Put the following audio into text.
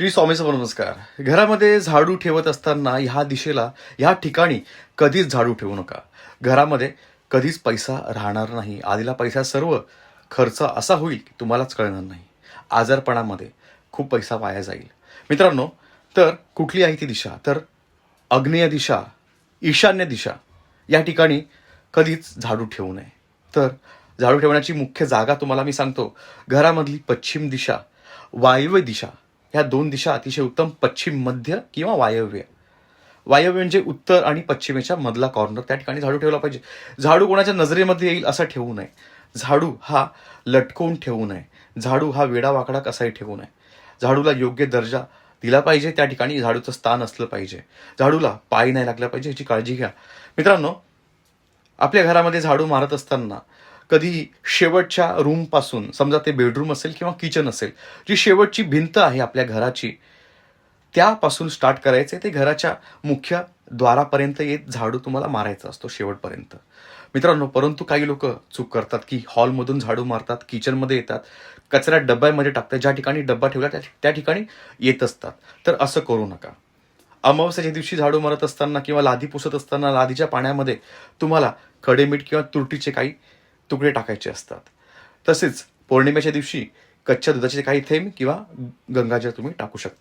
श्री स्वामी समोर नमस्कार. घरामध्ये झाडू ठेवत असताना ह्या दिशेला ह्या ठिकाणी कधीच झाडू ठेवू नका. घरामध्ये कधीच पैसा राहणार नाही. आधीला पैसा सर्व खर्च असा होईल की तुम्हालाच कळणार नाही. आजारपणामध्ये खूप पैसा वाया जाईल. मित्रांनो तर कुठली आहे ती दिशा? तर अग्नेय दिशा ईशान्य दिशा या ठिकाणी कधीच झाडू ठेवू नये. तर झाडू ठेवण्याची मुख्य जागा तुम्हाला मी सांगतो. घरामधली पश्चिम दिशा वायव्य दिशा ह्या दोन दिशा अतिशय उत्तम पश्चिम मध्य किंवा वायव्य. वायव्य म्हणजे उत्तर आणि पश्चिमेच्या मधला कॉर्नर त्या ठिकाणी झाडू ठेवला पाहिजे. झाडू कोणाच्या नजरेमध्ये येईल असं ठेवू नये. झाडू हा लटकवून ठेवू नये. झाडू हा वेडावाकडा कसाही ठेवू नये. झाडूला योग्य दर्जा दिला पाहिजे. त्या ठिकाणी झाडूचं स्थान असलं पाहिजे. झाडूला पाय नाही लागला पाहिजे याची काळजी घ्या. मित्रांनो आपल्या घरामध्ये झाडू मारत असताना कधी शेवटच्या रूमपासून समजा ते बेडरूम असेल किंवा किचन असेल जी शेवटची भिंत आहे आपल्या घराची त्यापासून स्टार्ट करायचे ते घराच्या मुख्य द्वारापर्यंत येत झाडू तुम्हाला मारायचा असतो शेवटपर्यंत. मित्रांनो परंतु काही लोक चूक करतात की हॉलमधून झाडू मारतात किचनमध्ये येतात कचरा डब्यामध्ये टाकतात ज्या ठिकाणी डब्बा ठेवला त्या- त्या ठिकाणी येत असतात. तर असं करू नका. अमावस्याच्या दिवशी झाडू मारत असताना किंवा लादी पुसत असताना लादीच्या पाण्यामध्ये तुम्हाला खडेमीठ किंवा तुरटीचे काही तुकडे टाकायचे असतात. तसेच पौर्णिमेच्या दिवशी कच्च्या दुधाचे काही थेंब किंवा गंगाजल तुम्ही टाकू शकता.